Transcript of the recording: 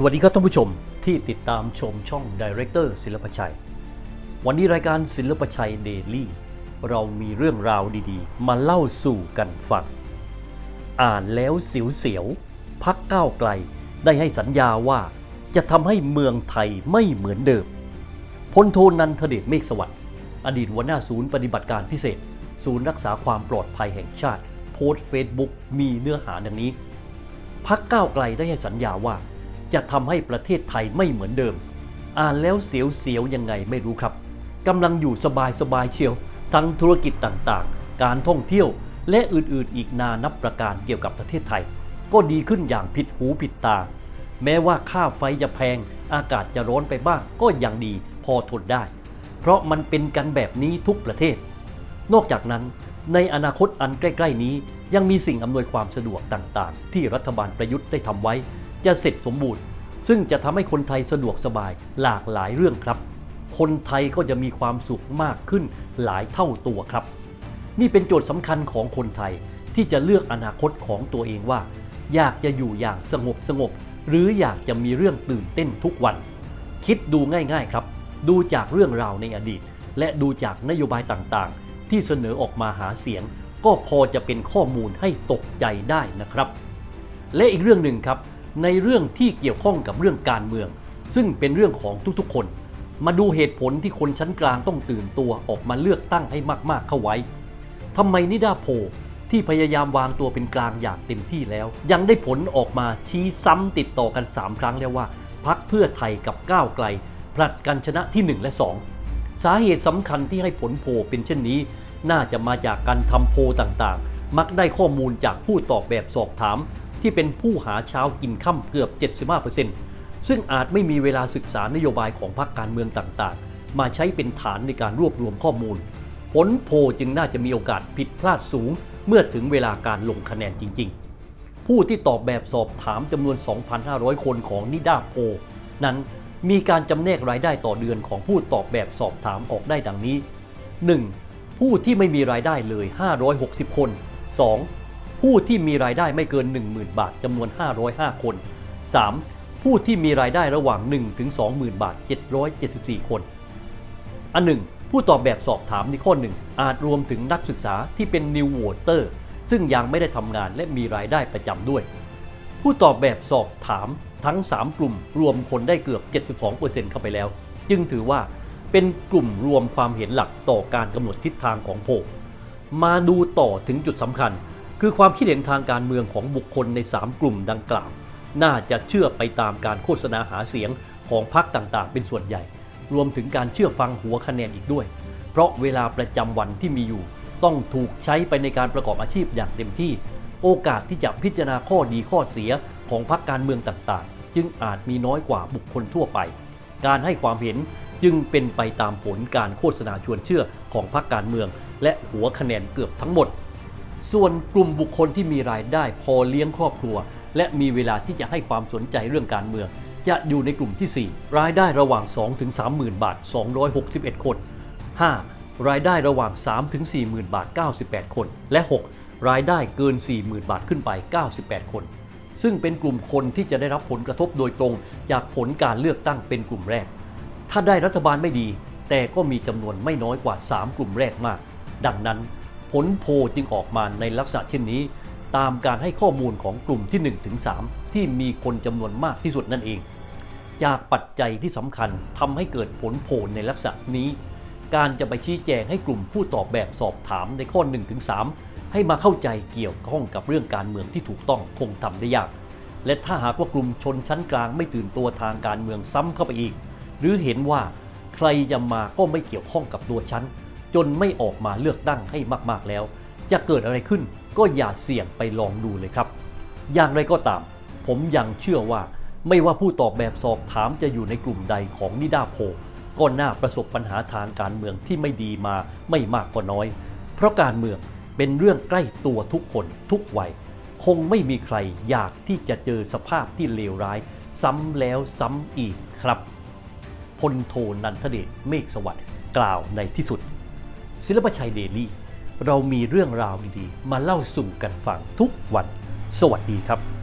สวัสดีครับท่านผู้ชมที่ติดตามชมช่องดีเรคเตอร์ศิลปชัย วันนี้รายการศิลปชัยเดลี่เรามีเรื่องราวดีๆ มาเล่าสู่กันฟัง อ่านแล้วเสียวๆพักก้าวไกลได้ให้สัญญาว่าจะทำให้เมืองไทยไม่เหมือนเดิมพลโทนันทเดชเมฆสวัสดิ์อดีตหัวหน้าศูนย์ปฏิบัติการพิเศษ ศูนย์รักษาความปลอดภัยแห่งชาติ โพสต์เฟซบุ๊กมีเนื้อหาดังนี้ พักก้าวไกลได้ให้สัญญาว่า จะทำให้ประเทศไทยไม่เหมือนเดิม อ่านแล้วเสียวๆยังไงไม่รู้ครับกำลังอยู่สบายๆเชียว ทั้งธุรกิจต่างๆ การท่องเที่ยวและอื่นๆ อีกนานับประการเกี่ยวกับประเทศไทย ก็ดีขึ้นอย่างผิดหูผิดตา แม้ว่าค่าไฟจะแพง อากาศจะร้อนไปบ้างก็ยังดีพอทนได้ เพราะมันเป็นกันแบบนี้ทุกประเทศ นอกจากนั้น ในอนาคตอันใกล้ ๆ นี้ยังมีสิ่งอำนวยความสะดวกต่างๆ ที่รัฐบาลประยุทธ์ได้ทำไว้ จะเสร็จสมบูรณ์ ซึ่งจะทำให้คนไทยสะดวกสบายหลากหลายเรื่องครับ คนไทยก็จะมีความสุขมากขึ้นหลายเท่าตัวครับ นี่เป็นโจทย์สำคัญของคนไทยที่จะเลือกอนาคตของตัวเองว่า อยากจะอยู่อย่างสงบสงบ หรืออยากจะมีเรื่องตื่นเต้นทุกวัน คิดดูง่ายๆครับ ดูจากเรื่องราวในอดีต และดูจากนโยบายต่างๆ ที่เสนอออกมาหาเสียง ก็พอจะเป็นข้อมูลให้ตกใจได้นะครับ และอีกเรื่องหนึ่งครับ ในเรื่องที่เกี่ยวข้องกับเรื่องการเมือง ซึ่งเป็นเรื่องของทุกๆคน มาดูเหตุผลที่คนชั้นกลางต้องตื่นตัวออกมาเลือกตั้งให้มากๆเข้าไว้ทำไมนิดาโพที่พยายามวางตัวเป็นกลางอย่างเต็มที่แล้ว ยังได้ผลออกมาชี้ซ้ำติดต่อกัน 3 ครั้งแล้วว่าพักเพื่อไทยกับก้าวไกลผลัดกันชนะที่ 1 และ 2 สาเหตุสำคัญที่ให้ผลโพเป็นเช่นนี้ น่าจะมาจากการทำโพต่างๆ มักได้ข้อมูลจากผู้ตอบแบบสอบถาม ที่เป็นผู้หาเช้ากินค่ำเกือบ 75%ซึ่งอาจไม่มีเวลาศึกษานโยบายของพรรคการเมืองต่างๆ มาใช้เป็นฐานในการรวบรวมข้อมูล ผลโพจึงน่าจะมีโอกาสผิดพลาดสูง เมื่อถึงเวลาการลงคะแนนจริง ๆ ผู้ที่ตอบแบบสอบถามจำนวน 2,500 คนของนิดาโพนั้นมีการจำแนกรายได้ต่อเดือนของผู้ตอบแบบสอบถามออกได้ดังนี้ 1. ผู้ที่ไม่มีรายได้เลย 560 คน 2. ผู้ที่มีรายได้ไม่เกิน 10,000 บาทจำนวน 505 คน 3. ผู้ที่มีรายได้ระหว่าง 1 ถึง 20,000 บาท 774 คน อันหนึ่งผู้ตอบแบบสอบถามในข้อหนึ่งอาจรวมถึงนักศึกษาที่เป็น New Voter ซึ่งยังไม่ได้ทำงานและมีรายได้ประจำด้วย ผู้ตอบแบบสอบถามทั้ง 3 กลุ่มรวมคนได้เกือบ 72%เข้าไปแล้ว จึงถือว่าเป็นกลุ่มรวมความเห็นหลักต่อการกำหนดทิศทางของโพลมาดูต่อถึงจุดสำคัญ คือความคิดเห็นทางการเมืองของบุคคลใน 3 กลุ่มดังกล่าว น่าจะเชื่อไปตามการโฆษณาหาเสียงของพรรคต่างๆ เป็นส่วนใหญ่ รวมถึงการเชื่อฟังหัวคะแนนอีกด้วย เพราะเวลาประจำวันที่มีอยู่ ต้องถูกใช้ไปในการประกอบอาชีพอย่างเต็มที่ โอกาสที่จะพิจารณาข้อดีข้อเสียของพรรคการเมืองต่างๆ จึงอาจมีน้อยกว่าบุคคลทั่วไป การให้ความเห็นจึงเป็นไปตามผลการโฆษณาชวนเชื่อของพรรคการเมือง และหัวคะแนนเกือบทั้งหมด ส่วนกลุ่มบุคคลที่มีรายได้พอเลี้ยงครอบครัว และมีเวลาที่จะให้ความสนใจเรื่องการเมือง จะอยู่ในกลุ่มที่ 4 รายได้ระหว่าง2ถึง30,000บาท 261 คน 5. รายได้ระหว่าง3ถึง40,000บาท 98 คน และ 6. รายได้เกิน 40,000 บาทขึ้นไป 98 คน ซึ่งเป็นกลุ่มคนที่จะได้รับผลกระทบโดยตรง จากผลการเลือกตั้งเป็นกลุ่มแรก ถ้าได้รัฐบาลไม่ดี แต่ก็มีจำนวนไม่น้อยกว่า 3 กลุ่มแรกมาก ดังนั้น ผลโพลจึงออกมาในลักษณะเช่นนี้ ตามการให้ข้อมูลของกลุ่มที่1ถึง3ที่มีคนจำนวนมากที่สุดนั่นเอง จากปัจจัยที่สำคัญทำให้เกิดผลโพลในลักษณะนี้ การจะไปชี้แจงให้กลุ่มผู้ตอบแบบสอบถามในข้อ1ถึง3ให้มาเข้าใจเกี่ยวข้องกับเรื่องการเมืองที่ถูกต้องคงทำได้ยาก และถ้าหากว่ากลุ่มชนชั้นกลางไม่ตื่นตัวทางการเมืองซ้ำเข้าไปอีก หรือเห็นว่าใครจะมาก็ไม่เกี่ยวข้องกับตัวฉัน จนไม่ออกมาเลือกตั้งให้มากๆแล้ว จะเกิดอะไรขึ้นก็อย่าเสี่ยงไปลองดูเลยครับ อย่างไรก็ตาม ผมยังเชื่อว่าไม่ว่าผู้ตอบแบบสอบถามจะอยู่ในกลุ่มใดของนิดาโพก็น่าประสบปัญหาทางการเมืองที่ไม่ดีมาไม่มากก็น้อย เพราะการเมืองเป็นเรื่องใกล้ตัวทุกคนทุกวัย คงไม่มีใครอยากที่จะเจอสภาพที่เลวร้าย ซ้ำแล้วซ้ำอีกครับพลโทนันทเดชเมฆสวัสดิ์กล่าวในที่สุด ศิลปชัยเดลี่ เรามีเรื่องราวดีๆ มาเล่าสู่กันฟังทุกวัน สวัสดีครับ